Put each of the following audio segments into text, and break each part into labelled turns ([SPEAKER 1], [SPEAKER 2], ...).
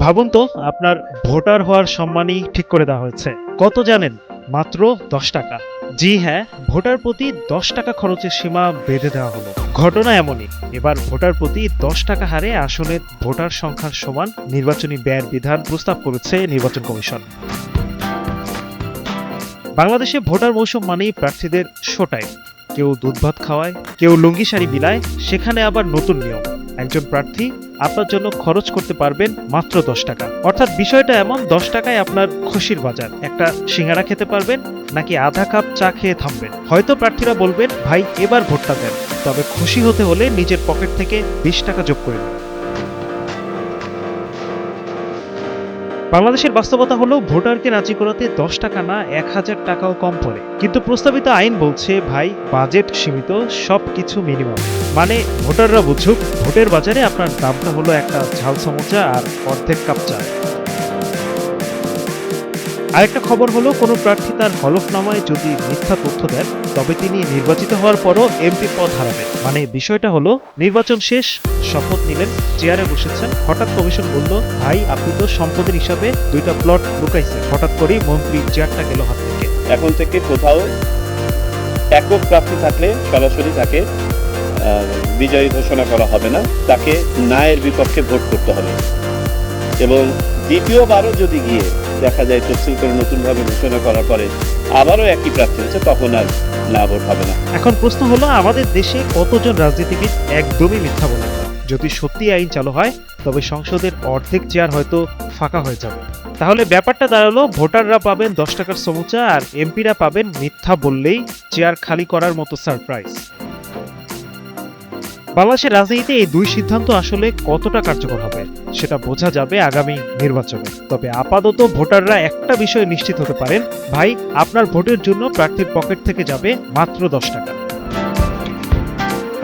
[SPEAKER 1] ভাবুন তো, আপনার ভোটার হওয়ার সম্মানই ঠিক করে দেওয়া হয়েছে। কত জানেন? মাত্র দশ টাকা। জি হ্যাঁ ভোটার প্রতি দশ টাকা খরচের সীমা বেঁধে দেওয়া হলো। ঘটনা এমনই। এবার ভোটার প্রতি দশ টাকা হারে আসনে ভোটার সংখ্যার সমান নির্বাচনী ব্যয়ের বিধান প্রস্তাব করেছে নির্বাচন কমিশন। বাংলাদেশে ভোটার মৌসুম মানেই প্রার্থীদের শো টাইম। কেউ দুধ ভাত খাওয়ায়, কেউ লুঙ্গি শাড়ি বিলায় সেখানে আবার নতুন নিয়ম। একজন প্রার্থী আপনার জন্য খরচ করতে পারবেন মাত্র দশ টাকা। অর্থাৎ বিষয়টা এমন, দশ টাকায় আপনার খুশির বাজার। একটা সিঙ্গারা খেতে পারবেন, নাকি আধা কাপ চা খেয়ে থামবেন। হয়তো প্রার্থীরা বলবেন, ভাই, এবার ভোটটা দেন। তবে খুশি হতে হলে নিজের পকেট থেকে বিশ টাকা যোগ করে নিন। বাংলাদেশের বাস্তবতা হলো, ভোটারকে রাজি করাতে দশ টাকা না, এক হাজার টাকাও কম পড়ে। কিন্তু প্রস্তাবিত আইন বলছে, ভাই, বাজেট সীমিত সব কিছু মিনিমাম। মানে ভোটাররা বুঝুক, ভোটের বাজারে আপনার দামটা হলো একটা ঝাল সমোচা আর অর্ধেক কাপ চা। আরেকটা খবর হলো, কোনো প্রার্থী তার হলফনামায় যদি মিথ্যা তথ্য দেন, তবে তিনি নির্বাচিত হওয়ার পরও এমপি পদ হারাবেন। মানে বিষয়টা হলো, নির্বাচন শেষ, শপথ নিলেন, চেয়ারে বসেছেন, হঠাৎ কমিশন বলল, ভাই, আপনি তো সম্পদের হিসাবে দুইটা প্লট লুকাইছেন। হঠাৎ করেই মন্ত্রী চেয়ারটা গেল হাত থেকে।
[SPEAKER 2] এখন থেকে কোথাও একক প্রার্থী থাকলে সরাসরি তাকে বিজয়ী ঘোষণা করা হবে না। তাকে ন্যায়ের বিপক্ষে ভোট করতে হবে। এবং দ্বিতীয়বারও যদি গিয়ে দেখা যায়, তফসিল করে নতুনভাবে ঘোষণা করার পরে আবারও একই প্রার্থী হচ্ছে তখন আর না ভোট হবে না।
[SPEAKER 1] এখন প্রশ্ন হলো, আমাদের দেশে কতজন রাজনীতিবিদ একদমই মিথ্যা বলেন যদি সত্যি আইন চালু হয়, তবে সংসদের অর্ধেক চেয়ার হয়তো ফাঁকা হয়ে যাবে। তাহলে ব্যাপারটা দাঁড়াল, ভোটাররা পাবেন দশ টাকার সমুচা আর এমপিরা পাবেন মিথ্যা বললেই চেয়ার খালি করার মতো সারপ্রাইজ। বাংলাদেশের রাজনীতিতে এই দুই সিদ্ধান্ত আসলে কতটা কার্যকর হবে, সেটা বোঝা যাবে আগামী নির্বাচনে। তবে আপাতত ভোটাররা একটা বিষয় নিশ্চিত হতে পারেন, ভাই, আপনার ভোটের জন্য প্রার্থীর পকেট থেকে যাবে মাত্র দশ টাকা।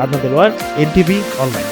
[SPEAKER 1] আদনাদ এনটিভি অনলাইন।